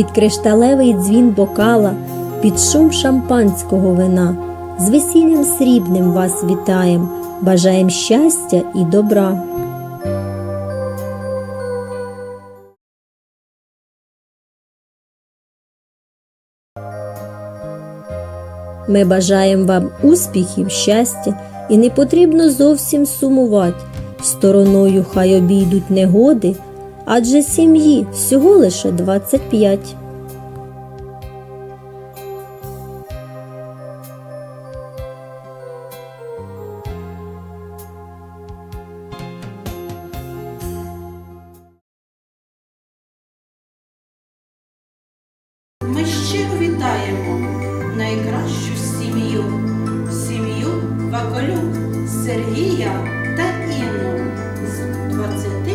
під кришталевий дзвін бокала, під шум шампанського вина. З весіллям срібним вас вітаєм, бажаєм щастя і добра. Ми бажаємо вам успіхів, щастя, і не потрібно зовсім сумувати. Стороною хай обійдуть негоди, адже сім'ї всього лише 25. Ми щиро вітаємо найкращу сім'ю, сім'ю Ваколюк Сергія та Інну з 25-річним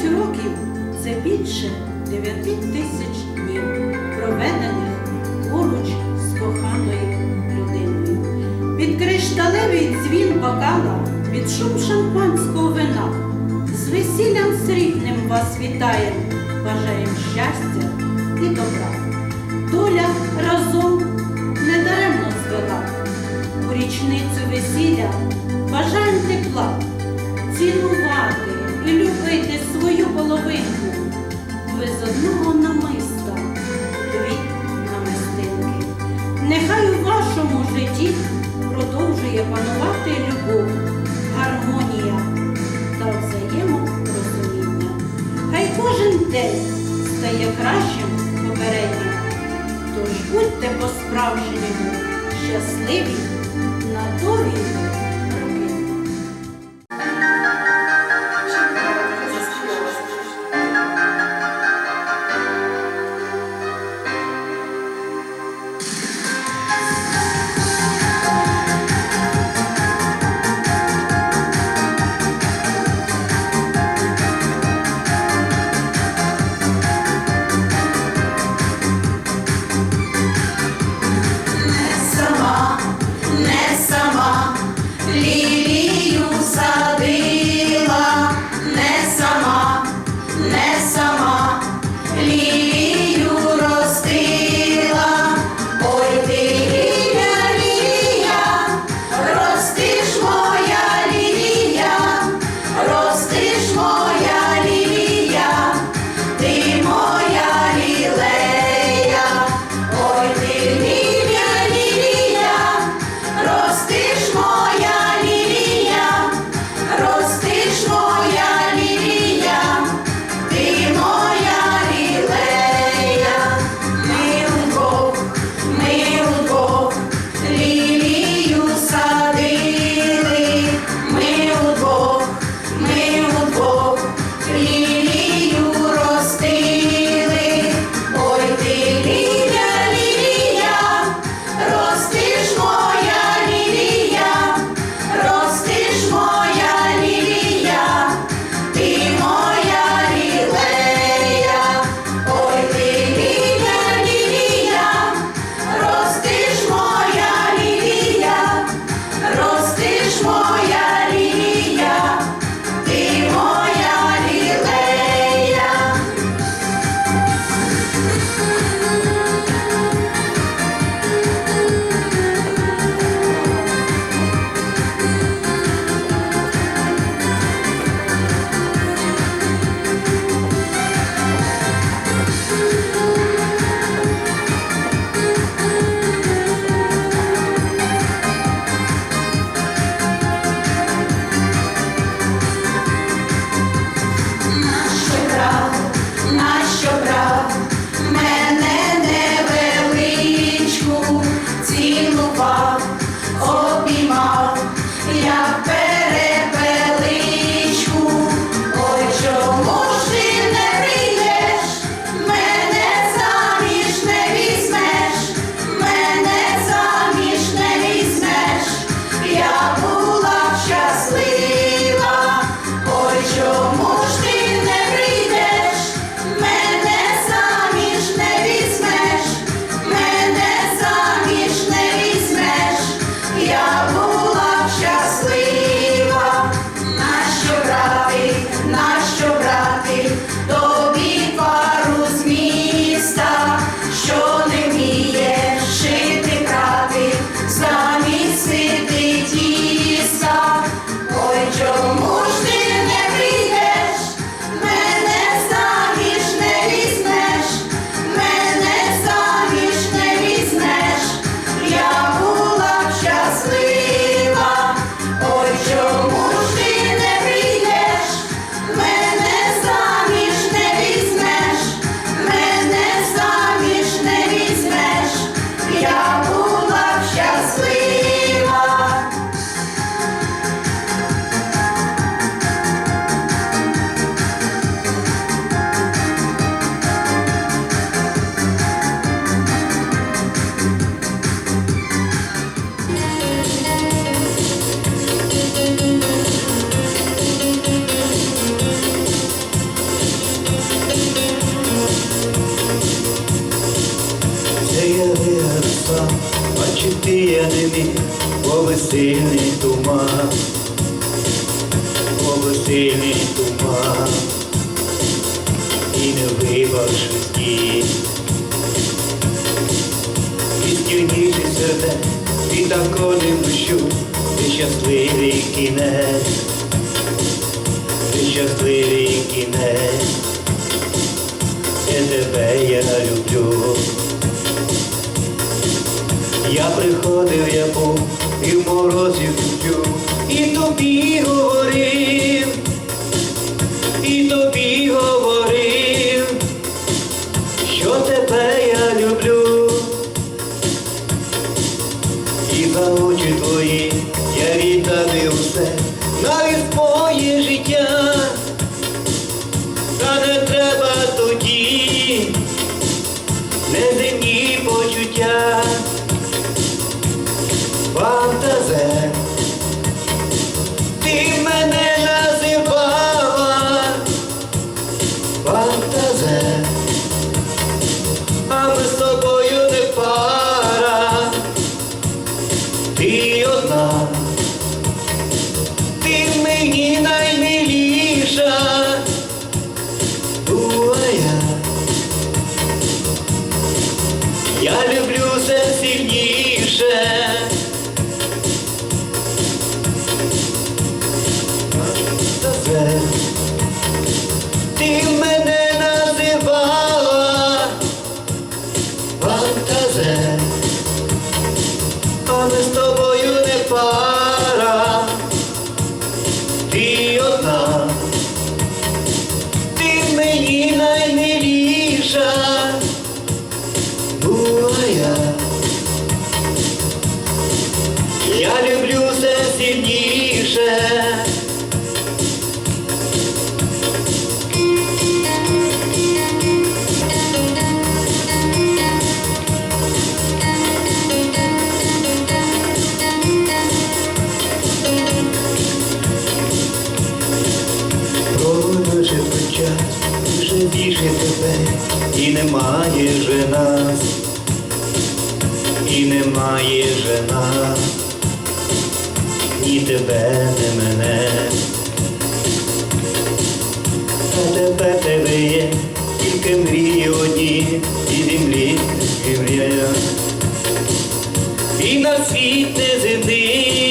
25 років це більше 9 тисяч днів, проведених поруч з коханою людиною. Під кришталевий дзвін бокала, під шум шампанського вина. З весіллям срібним вас вітаєм, бажаєм щастя і добра. Доля разом недаремно звела. У річницю весілля бажаєм тепла, цінувати любити свою половинку. Ви з одного намиста, дві намистинки. Нехай у вашому житті продовжує панувати любов, гармонія та взаєморозуміння. Хай кожен день стає кращим попереднім. Тож будьте по-справжньому щасливі на довгі стін. І стільніший серде, і так кожен дощу, ти щасливий кінець, ти щасливий кінець, я тебе я люблю. Я приходив, я був і в морозі купю, і тобі ти ти мені наймиліша, твоя. Я люблю сильніше. Проводивши тебе, і немає же нас, і немає же нас, ні тебе, ні мене. А тепер тебе є, тільки мрії одні, і землі і мрія. І на світ не земний,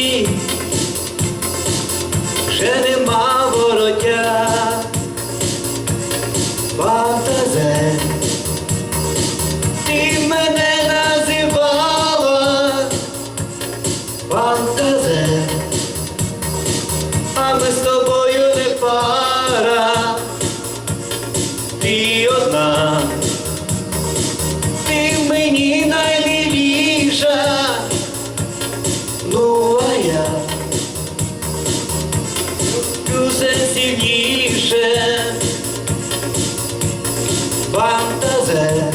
наймиліша, ну а я люблю все сильніше. Фантазе,